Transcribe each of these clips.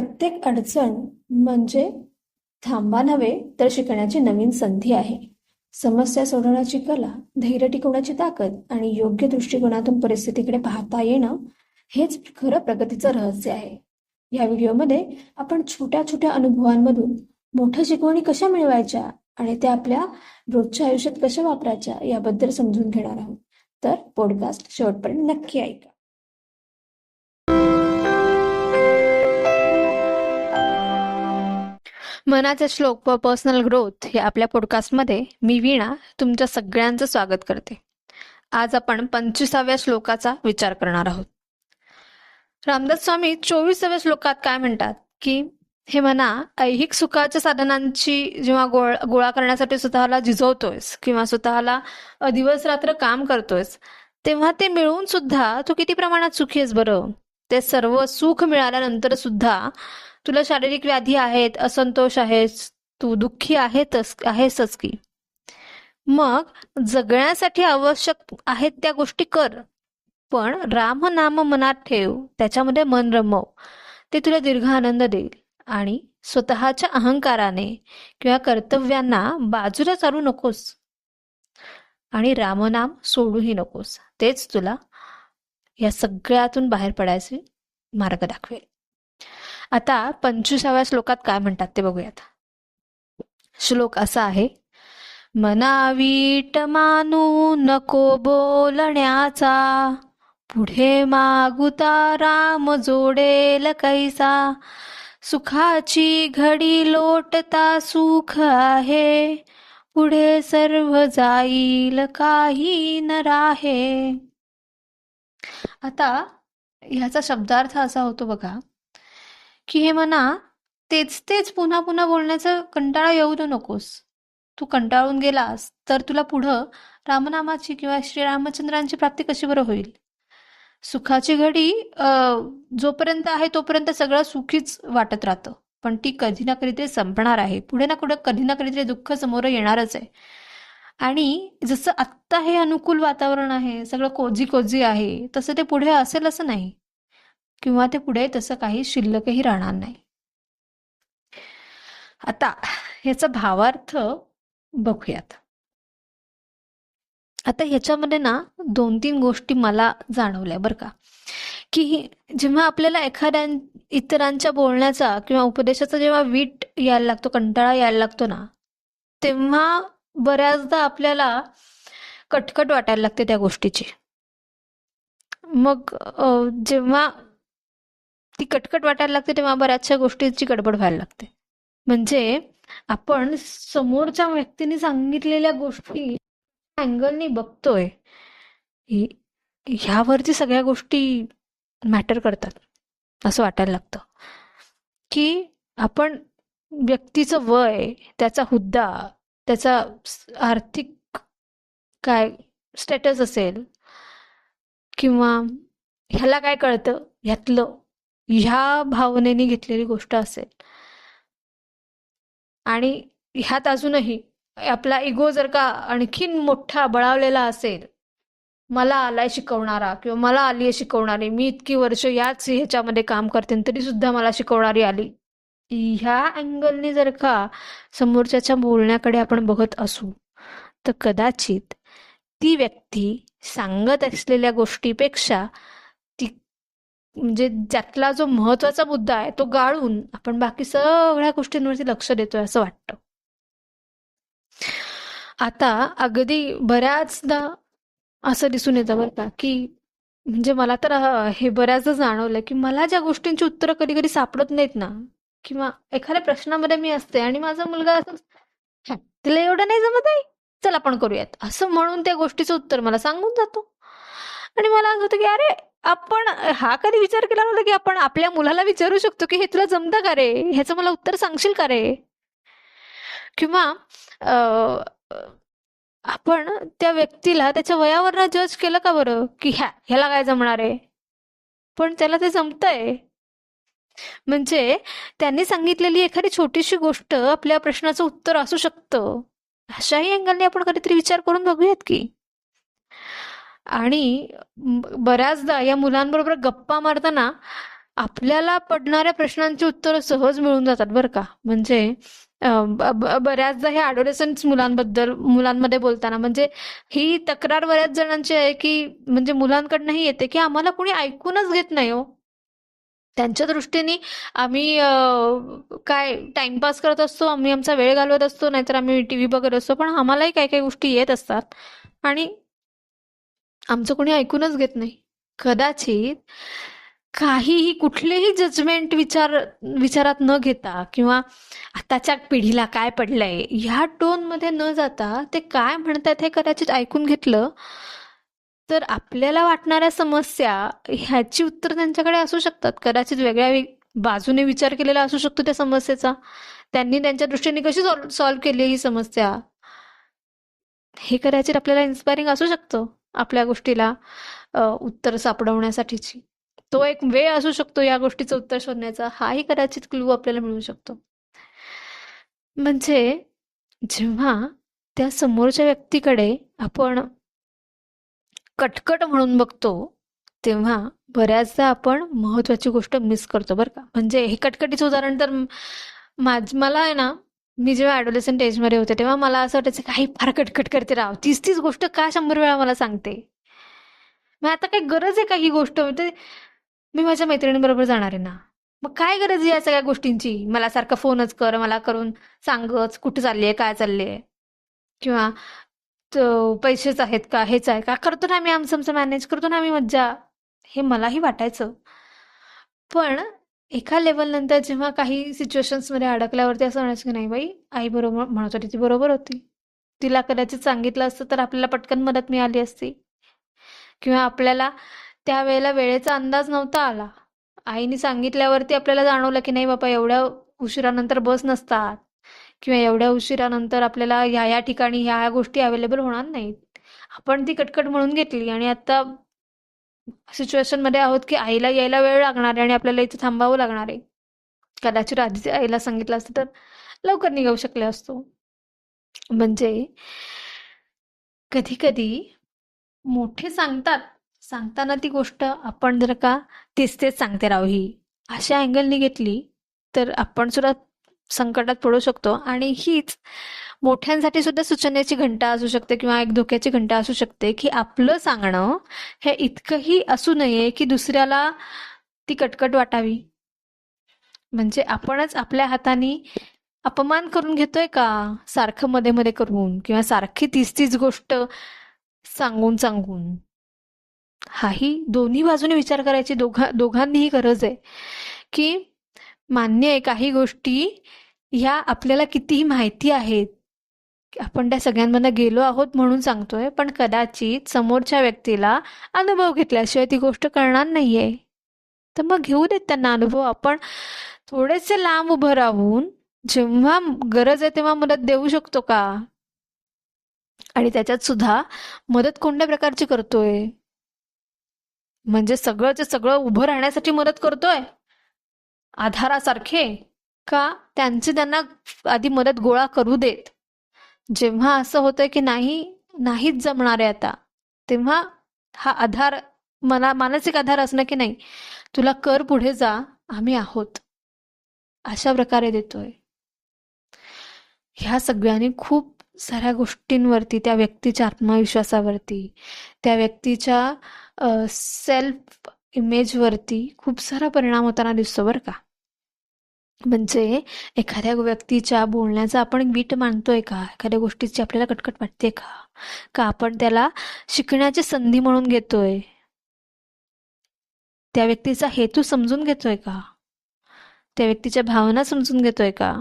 प्रत्येक अडचण म्हणजे थांबा नव्हे तर शिकण्याची नवीन संधी आहे. समस्या सोडवण्याची कला धैर्य टिकवण्याची ताकद आणि योग्य दृष्टिकोनातून परिस्थितीकडे पाहता येणं हेच खरं प्रगतीचं रहस्य आहे. या व्हिडिओमध्ये आपण छोट्या छोट्या अनुभवांमधून मोठ्या शिकवणी कशा मिळवायच्या आणि त्या आपल्या रोजच्या आयुष्यात कशा वापरायच्या याबद्दल समजून घेणार आहोत. तर पॉडकास्ट शेवटपर्यंत नक्की ऐका. मनाचे श्लोक व पर्सनल ग्रोथ या आपल्या पॉडकास्टमध्ये मी वीणा तुमच्या सगळ्यांचं स्वागत करते. आज आपण पंचवीसाव्या श्लोकाचा विचार करणार आहोत. रामदास स्वामी चोवीसाव्या श्लोकात काय म्हणतात? की हे म्हणा ऐहिक सुखाच्या साधनांची जेव्हा गोळ गोळा करण्यासाठी स्वतःला झिजवतोयस किंवा स्वतःला दिवस रात्र काम करतोयस तेव्हा ते मिळून सुद्धा तू किती प्रमाणात सुखी आहेस बरं? ते सर्व सुख मिळाल्यानंतर सुद्धा तुला शारीरिक व्याधी आहेत असंतोष आहेस तू दुःखी आहेतच आहेसच की. मग जगण्यासाठी आवश्यक आहेत त्या गोष्टी कर. पण राम नाम मनात ठेव त्याच्यामध्ये मन रमव. ते तुला दीर्घ आनंद देईल आणि स्वतःच्या अहंकाराने किंवा कर्तव्यांना बाजूला चालू नकोस. आणि रामनाम सोडूही नकोस. तेच तुला या सगळ्यातून बाहेर पडायचे मार्ग दाखवेल. आता पंचवीसाव्या श्लोकात काय म्हणतात ते बघूयात. श्लोक असा आहे मनावीट मानू नको बोलण्याचा पुढे मागुता राम जोडेल कैसा सुखाची घडी लोटता सुख आहे पुढे सर्व जाईल काही न राहे आता ह्याचा शब्दार्थ असा होतो बघा की हे म्हणा तेच तेच पुन्हा पुन्हा बोलण्याचा कंटाळा येऊ दे नकोस. तू कंटाळून गेलास तर तुला पुढं रामनामाची किंवा श्रीरामचंद्रांची प्राप्ती कशी बरं होईल? सुखाची घडी जोपर्यंत आहे तोपर्यंत सगळं सुखीच वाटत राहतं. पण ती कधी ना कधीतरी संपणार आहे. पुढे ना कुठं कधी ना कधीतरी दुःख समोर येणारच आहे. आणि जसं आत्ता हे अनुकूल वातावरण आहे सगळं कोजी कोजी आहे तसं ते पुढे असेल असं नाही. किंवा ते पुढे तसं काही शिल्लकही राहणार नाही. आता ह्याचा भावार्थ बघूयात. आता ह्याच्यामध्ये ना दोन तीन गोष्टी मला जाणवल्या बरं का. की जेव्हा आपल्याला एखाद्या इतरांच्या बोलण्याचा किंवा उपदेशाचा जेव्हा वीट यायला लागतो कंटाळा यायला लागतो ना तेव्हा बऱ्याचदा आपल्याला कटकट वाटायला लागते त्या गोष्टीची. मग जेव्हा ती कटकट वाटायला लागते तेव्हा बऱ्याचशा गोष्टीची गडबड व्हायला लागते. म्हणजे आपण समोरच्या व्यक्तीने सांगितलेल्या गोष्टी अँगलनी बघतोय ह्यावरती सगळ्या गोष्टी मॅटर करतात असं वाटायला लागतं. की आपण व्यक्तीचं वय त्याचा हुद्दा त्याचा आर्थिक काय स्टेटस असेल किंवा ह्याला काय कळतं ह्यातलं ह्या भावनेने घेतलेली गोष्ट असेल. आणि ह्यात अजूनही आपला इगो जर का आणखीन मोठा बळावलेला असेल मला आलाय शिकवणारा किंवा मला आली आहे शिकवणारी मी इतकी वर्ष याच ह्याच्यामध्ये काम करते तरी सुद्धा मला शिकवणारी आली ह्या अँगलने जर का समोरच्याच्या बोलण्याकडे आपण बघत असू तर कदाचित ती व्यक्ती सांगत असलेल्या गोष्टीपेक्षा म्हणजे ज्यातला जो महत्त्वाचा मुद्दा आहे तो गाळून आपण बाकी सगळ्या गोष्टींवरती लक्ष देतोय असं वाटतं. आता अगदी बऱ्याचदा असं दिसून येतं बरं का की म्हणजे मला तर हे बऱ्याचदा जाणवलं की मला ज्या गोष्टींची उत्तरं कधी कधी सापडत नाहीत ना किंवा एखाद्या प्रश्नामध्ये मी असते आणि माझा मुलगा असं तिला एवढं नाही जमत आहे चल आपण करूयात. असं म्हणून त्या गोष्टीचं उत्तर मला सांगून जातो. आणि मला असं होतं की अरे आपण हा कधी विचार केला नव्हता की आपण आपल्या मुलाला विचारू शकतो की हे तुला जमतं का रे? ह्याचं मला उत्तर सांगशील का रे? किंवा आपण त्या व्यक्तीला त्याच्या वयावर जज केलं का बरं? की ह्या ह्याला काय जमणार आहे? पण त्याला ते जमतंय. म्हणजे त्यांनी सांगितलेली एखादी छोटीशी गोष्ट आपल्या प्रश्नाचं उत्तर असू शकतं. अशाही अँगलने आपण कधीतरी विचार करून बघूयात की. आणि बऱ्याचदा या मुलांबरोबर गप्पा मारताना आपल्याला पडणाऱ्या प्रश्नांची उत्तरं सहज मिळून जातात बरं का. म्हणजे बऱ्याचदा हे ॲडोलेसन्स मुलांबद्दल मुलांमध्ये बोलताना म्हणजे ही तक्रार बऱ्याच जणांची आहे की म्हणजे मुलांकडनंही येते की आम्हाला कोणी ऐकूनच घेत नाही हो. त्यांच्या दृष्टीने आम्ही काय टाइमपास करत असतो आम्ही आमचा वेळ घालवत असतो नाहीतर आम्ही टी व्ही बघत असतो पण आम्हालाही काही काही गोष्टी येत असतात. आणि आमचं कोणी ऐकूनच घेत नाही. कदाचित काहीही कुठलेही जजमेंट विचार विचारात न घेता किंवा आताच्या पिढीला काय पडलंय ह्या टोनमध्ये न जाता ते काय म्हणतात हे कदाचित ऐकून घेतलं तर आपल्याला वाटणाऱ्या समस्या ह्याची उत्तर त्यांच्याकडे असू शकतात. कदाचित वेगळ्या बाजूने विचार केलेला असू शकतो त्या समस्येचा. त्यांनी त्यांच्या दृष्टीने कशी सॉल्व्ह केली ही समस्या? हे कदाचित आपल्याला इन्स्पायरिंग असू शकतं. आपल्या गोष्टीला उत्तर सापडवण्यासाठीची. तो एक वेळ असू शकतो या गोष्टीचं उत्तर शोधण्याचा. हाही कदाचित क्लू आपल्याला मिळू शकतो. म्हणजे जेव्हा त्या समोरच्या व्यक्तीकडे आपण कटकट म्हणून बघतो तेव्हा बऱ्याचदा आपण महत्वाची गोष्ट मिस करतो बरं का. म्हणजे हे कटकटीचं उदाहरण तर माझ मला आहे ना मी जेव्हा ॲडोलेसंट एजमध्ये होते तेव्हा मला असं वाटायचं काही फार कटकट करते राव. तीच तीच गोष्ट का शंभर वेळा मला सांगते? मग आता काही गरज आहे का ही गोष्ट? म्हणजे मी माझ्या मैत्रिणीबरोबर जाणार आहे ना. मग काय गरज आहे या सगळ्या गोष्टींची? मला सारखं फोनच कर मला करून सांगच कुठं चालली आहे काय चालली आहे किंवा त- पैसेच आहेत का? हेच आहे का? करतो ना आम्ही आमचं आमचं मॅनेज करतो ना आम्ही मज्जा. हे मलाही वाटायचं. पण एका लेवल नंतर जेव्हा काही सिच्युएशन्समध्ये अडकल्यावरती असं म्हणायचं की नाही बाई आई बरोबर म्हणत होती ती बरोबर होती. तिला कदाचित सांगितलं असतं तर आपल्याला पटकन मदत मिळाली असती. किंवा आपल्याला त्यावेळेला वेळेचा अंदाज नव्हता आला. आईने सांगितल्यावरती आपल्याला जाणवलं की नाही बाबा एवढ्या उशिरानंतर बस नसतात. किंवा एवढ्या उशिरानंतर आपल्याला ह्या या ठिकाणी ह्या ह्या गोष्टी अवेलेबल होणार नाहीत. आपण ती कटकट म्हणून घेतली आणि आता सिच्युएशनमध्ये आहोत की आईला यायला वेळ लागणार आहे आणि आपल्याला इथे थांबावं लागणार आहे. कदाचित आधीच आईला सांगितलं असतं तर लवकर निघू शकले असतो. म्हणजे कधी कधी मोठे सांगतात. सांगताना ती गोष्ट आपण जर का तेच तेच सांगते राहू ही. अशा अँगलनी घेतली तर आपण सुद्धा संकटात पडू शकतो. आणि हीच मोठ्यांसाठी सुद्धा सूचनेची घंटा असू शकते किंवा एक धोक्याची घंटा असू शकते की आपलं सांगणं हे इतकंही असू नये की दुसऱ्याला ती कटकट वाटावी. म्हणजे आपणच आपल्या हाताने अपमान करून घेतोय का? सारखं मध्ये मध्ये करून किंवा सारखी तीच तीच गोष्ट सांगून सांगून. हाही दोन्ही बाजूने विचार करायची दोघा दोघांनीही गरज आहे. की मान्य आहे काही गोष्टी ह्या आपल्याला कितीही माहिती आहेत आपण त्या सगळ्यांमधनं गेलो आहोत म्हणून सांगतोय पण कदाचित समोरच्या व्यक्तीला अनुभव घेतल्याशिवाय ती गोष्ट कळणार नाहीये. तर मग घेऊ देत त्यांना अनुभव. आपण थोडेसे लांब उभं राहून जेव्हा गरज आहे तेव्हा मदत देऊ शकतो का? आणि त्याच्यात सुद्धा मदत कोणत्या प्रकारची करतोय? म्हणजे सगळंच सगळं उभं राहण्यासाठी मदत करतोय? आधारासारखे? का त्यांची त्यांना आधी मदत गोळा करू देत. जेव्हा असं होतंय की नाही नाहीच जमणार आहे आता तेव्हा हा आधार मना मानसिक आधार असणं की नाही तुला कर पुढे जा आम्ही आहोत. अशा प्रकारे देतोय. ह्या सगळ्यांनी खूप साऱ्या गोष्टींवरती त्या व्यक्तीच्या आत्मविश्वासावरती त्या व्यक्तीच्या सेल्फ इमेजवरती खूप सारा परिणाम होताना दिसतो बरं का. म्हणजे एखाद्या व्यक्तीच्या बोलण्याचा आपण वीट मानतोय का? एखाद्या गोष्टीची आपल्याला कटकट वाटते का? का आपण त्याला शिकण्याची संधी म्हणून घेतोय? त्या व्यक्तीचा हेतू समजून घेतोय का? त्या व्यक्तीच्या भावना समजून घेतोय का?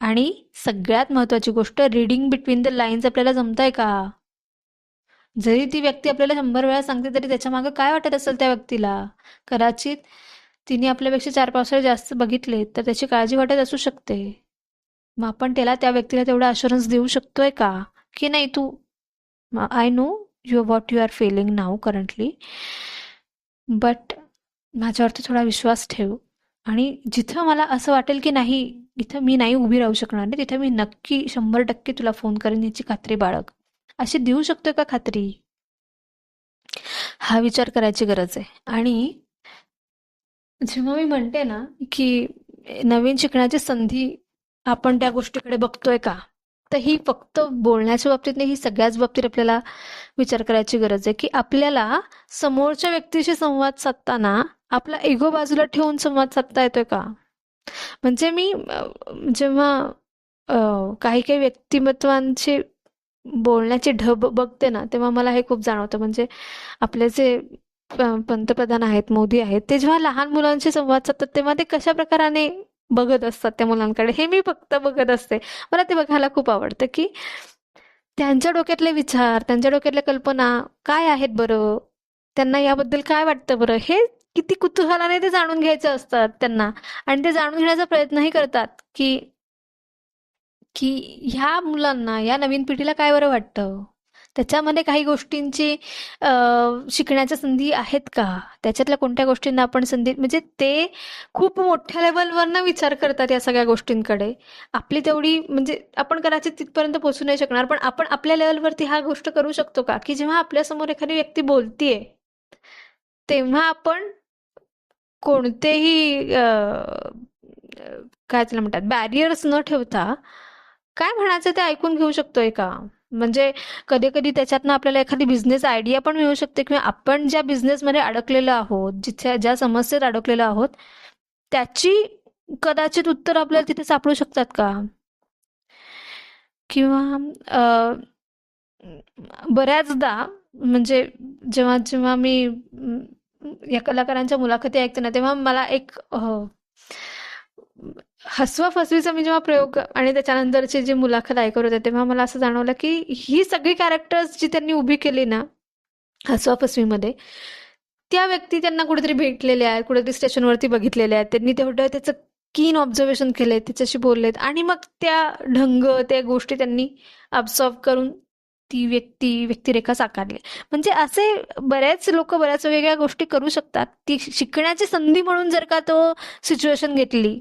आणि सगळ्यात महत्वाची गोष्ट रिडिंग बिटवीन द लाईन्स आपल्याला जमताय का? जरी ती व्यक्ती आपल्याला शंभर वेळा सांगते तरी त्याच्यामागे काय वाटत असेल त्या व्यक्तीला? कदाचित तिने आपल्यापेक्षा चार पावसाळे जास्त बघितले तर त्याची काळजी वाटत असू शकते. मग आपण त्याला त्या व्यक्तीला तेवढा अशुरन्स देऊ शकतोय का? की नाही तू? I know you what you are feeling now currently but माझ्यावरती थोडा विश्वास ठेव. आणि जिथं मला असं वाटेल की नाही इथं मी नाही उभी राहू शकणार नाही तिथं मी नक्की शंभर टक्के तुला फोन करेन याची खात्री बाळग. अशी देऊ शकतोय का खात्री? हा विचार करायची गरज आहे. आणि जेव्हा मी म्हणते ना की नवीन शिकण्याची संधी आपण त्या गोष्टीकडे बघतोय का तर ही फक्त बोलण्याच्या बाबतीत नाही ही सगळ्याच बाबतीत आपल्याला विचार करायची गरज आहे की आपल्याला समोरच्या व्यक्तीशी संवाद साधताना आपला इगो बाजूला ठेवून संवाद साधता येतोय का? म्हणजे मी जेव्हा काही काही व्यक्तिमत्वांची बोलण्याची ढब बघते ना तेव्हा मला हे खूप जाणवतं. म्हणजे आपले जे पंतप्रधान आहेत मोदी आहेत ते जेव्हा लहान मुलांशी संवाद साधतात तेव्हा ते कशा प्रकाराने बघत असतात त्या मुलांकडे? हे मी फक्त बघत असते. मला ते बघायला खूप आवडतं की त्यांच्या डोक्यातले विचार त्यांच्या डोक्यातल्या कल्पना काय आहेत बरं? त्यांना याबद्दल काय वाटतं बरं? हे किती कुतूहलाने ते जाणून घ्यायचं असतात त्यांना. आणि ते जाणून घेण्याचा प्रयत्नही करतात की की ह्या मुलांना या नवीन पिढीला काय बरं वाटतं? त्याच्यामध्ये काही गोष्टींची शिकण्याच्या संधी आहेत का? त्याच्यातल्या कोणत्या गोष्टींना आपण संधी म्हणजे ते खूप मोठ्या लेवलवरनं विचार करतात या सगळ्या गोष्टींकडे. आपली तेवढी म्हणजे आपण कदाचित तिथपर्यंत पोहोचू नाही शकणार पण आपण आपल्या लेवलवरती हा गोष्ट करू शकतो का? की जेव्हा आपल्यासमोर एखादी व्यक्ती बोलतीये तेव्हा आपण कोणतेही काय त्याला म्हणतात बॅरियर्स न ठेवता काय म्हणायचं ते ऐकून घेऊ शकतोय का? म्हणजे कधी कधी त्याच्यातनं आपल्याला एखादी बिझनेस आयडिया पण मिळू शकते किंवा आपण ज्या बिझनेसमध्ये अडकलेलो आहोत जिथे ज्या समस्येत अडकलेलो आहोत त्याची कदाचित उत्तर आपल्याला तिथे सापडू शकतात का? किंवा बऱ्याचदा म्हणजे जेव्हा जेव्हा मी या कलाकारांच्या मुलाखती ऐकते ना तेव्हा मला एक हसवा फसवीचा मी जेव्हा प्रयोग आणि त्याच्यानंतरची जी मुलाखत ऐकत होते तेव्हा मला असं जाणवलं की ही सगळी कॅरेक्टर्स जी त्यांनी उभी केली ना हसवा फसवीमध्ये त्या व्यक्ती त्यांना कुठेतरी भेटलेल्या आहेत कुठेतरी स्टेशनवरती बघितलेल्या आहेत. त्यांनी तेवढं त्याचं कीन ऑब्झर्वेशन केलंय त्याच्याशी बोललेत. आणि मग त्या ढंग त्या गोष्टी त्यांनी ऑब्झर्व करून ती व्यक्ती व्यक्तिरेखा साकारली. म्हणजे असे बरेच लोक बऱ्याच वेगळ्या गोष्टी करू शकतात. ती शिकण्याची संधी म्हणून जर का तो सिच्युएशन घेतली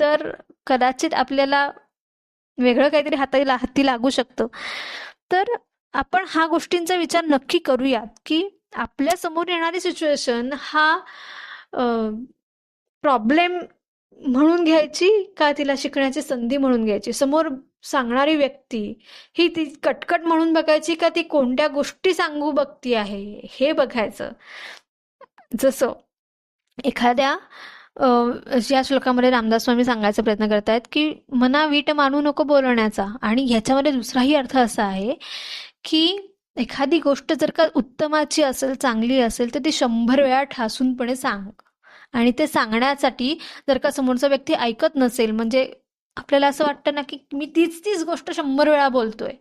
तर कदाचित आपल्याला वेगळं काहीतरी हाताला हाती लागू शकतं. तर आपण हा गोष्टींचा विचार नक्की करूयात की आपल्यासमोर येणारी सिच्युएशन हा प्रॉब्लेम म्हणून घ्यायची का तिला शिकण्याची संधी म्हणून घ्यायची? समोर सांगणारी व्यक्ती ही ती कटकट म्हणून बघायची का ती कोणत्या गोष्टी सांगू बघती आहे? हे बघायचं. जसं एखाद्या या श्लोकामध्ये रामदास स्वामी सांगायचा प्रयत्न करत आहेत की मना वीट मानू नको बोलण्याचा. आणि ह्याच्यामध्ये दुसराही अर्थ असा आहे की एखादी गोष्ट जर का उत्तमाची असेल चांगली असेल तर ती शंभर वेळा ठासूनपणे सांग. आणि ते सांगण्यासाठी जर का समोरचा व्यक्ती ऐकत नसेल म्हणजे आपल्याला असं वाटतं ना की मी तीच तीच गोष्ट शंभर वेळा बोलतोय.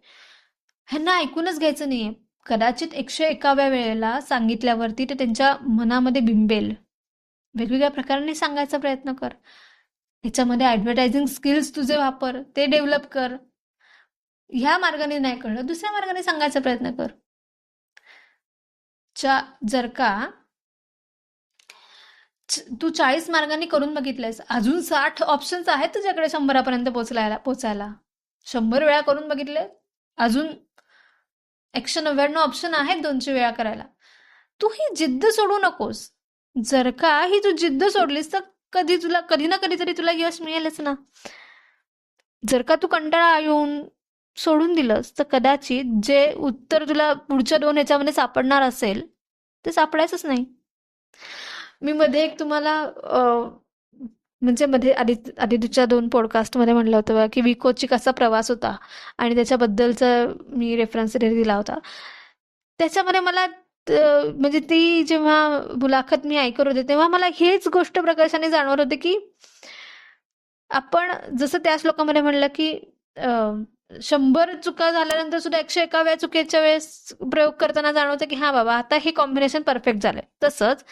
ह्यांना ऐकूनच घ्यायचं नाहीये. कदाचित एकशे एकाव्या वेळेला सांगितल्यावरती ते त्यांच्या मनामध्ये बिंबेल. वेगवेगळ्या प्रकाराने सांगायचा प्रयत्न कर. याच्यामध्ये ऍडव्हर्टायझिंग स्किल्स तुझे वापर ते डेव्हलप कर. ह्या मार्गाने नाही कळलं दुसऱ्या मार्गाने सांगायचा प्रयत्न कर. चा जर का तू चाळीस मार्गाने करून बघितलंयस अजून साठ ऑप्शन्स आहेत तुझ्याकडे शंभरापर्यंत पोचलायला पोचायला. शंभर वेळा करून बघितले अजून एकशे नव्याण्णव ऑप्शन आहेत दोनशे वेळा करायला. तू ही जिद्द सोडू नकोस. जर का ही तू जिद्द सोडलीस तर कधी तुला कधी ना कधीतरी तुला यश मिळेलच ना. जर का तू कंटाळा येऊन सोडून दिलंस तर कदाचित जे उत्तर तुला पुढच्या दोन ह्याच्यामध्ये सापडणार असेल ते सापडायचंच नाही. मी मध्ये एक तुम्हाला म्हणजे मध्ये आधी आधीच्या दोन पॉडकास्टमध्ये म्हटलं होतं बघा की विकोची कसा प्रवास होता आणि त्याच्याबद्दलचा मी रेफरन्स दिला होता. त्याच्यामध्ये मला तर म्हणजे ती जेव्हा मुलाखत मी ऐकत होते तेव्हा मला हेच गोष्ट प्रकर्षाने जाणवत होते की आपण जसं त्या श्लोकामध्ये म्हणलं की शंभर चुका झाल्यानंतर सुद्धा एकशे एकाव्या चुकीच्या वेळेस प्रयोग करताना जाणवतं की हा बाबा आता हे कॉम्बिनेशन परफेक्ट झालंय. तसंच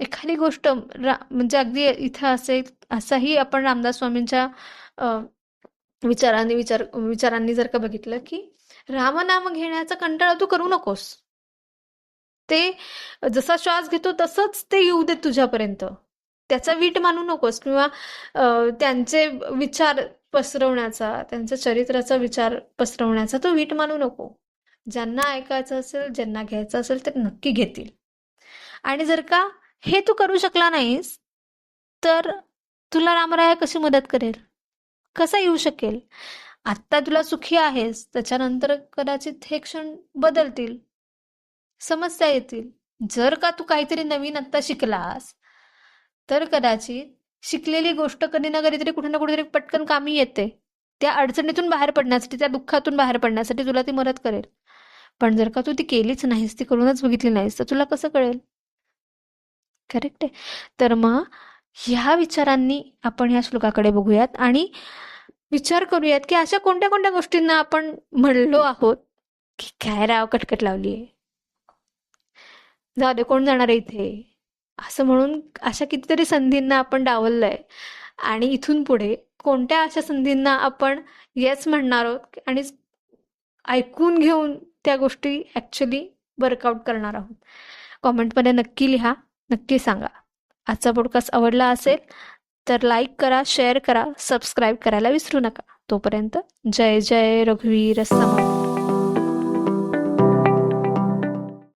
एखादी गोष्ट रा म्हणजे अगदी इथं असेल असाही आपण रामदास स्वामींच्या विचारांनी विचार विचारांनी जर का बघितलं की रामनाम घेण्याचा कंटाळा तू करू नकोस. ते जसा श्वास घेतो तसंच ते येऊ देत तुझ्यापर्यंत. त्याचा वीट मानू नकोस किंवा त्यांचे विचार पसरवण्याचा त्यांच्या चरित्राचा विचार पसरवण्याचा तो वीट मानू नको. ज्यांना ऐकायचं असेल ज्यांना घ्यायचं असेल ते नक्की घेतील. आणि जर का हे तू करू शकला नाहीस तर तुला रामराया कशी मदत करेल? कसा येऊ शकेल? आत्ता तुला सुखी आहेस त्याच्यानंतर कदाचित हे क्षण बदलतील. समस्या येतील. जर का तू काहीतरी नवीन आत्ता शिकलास तर कदाचित शिकलेली गोष्ट कधी ना कधीतरी कुठे ना कुठेतरी पटकन कामी येते. त्या अडचणीतून बाहेर पडण्यासाठी त्या दुःखातून बाहेर पडण्यासाठी तुला ती मदत करेल. पण जर का तू ती केलीच नाहीस ती करूनच बघितली नाहीस तर तुला कसं कळेल? करेक्ट आहे. तर मग ह्या विचारांनी आपण ह्या श्लोकाकडे बघूयात आणि विचार करूयात की अशा कोणत्या कोणत्या गोष्टींना आपण म्हणलो आहोत? की काय राव कटकट लावली आहे जाऊ दे कोण जाणार आहे इथे? असं म्हणून अशा कितीतरी संधींना आपण डावललंय. आणि इथून पुढे कोणत्या अशा संधींना आपण येस म्हणणार आहोत आणि ऐकून घेऊन त्या गोष्टी ॲक्च्युली वर्कआउट करणार आहोत? कॉमेंटमध्ये नक्की लिहा नक्की सांगा. आजचा पॉडकास्ट आवडला असेल तर लाईक करा शेअर करा सबस्क्राईब करायला विसरू नका. तोपर्यंत जय जय रघुवीर समा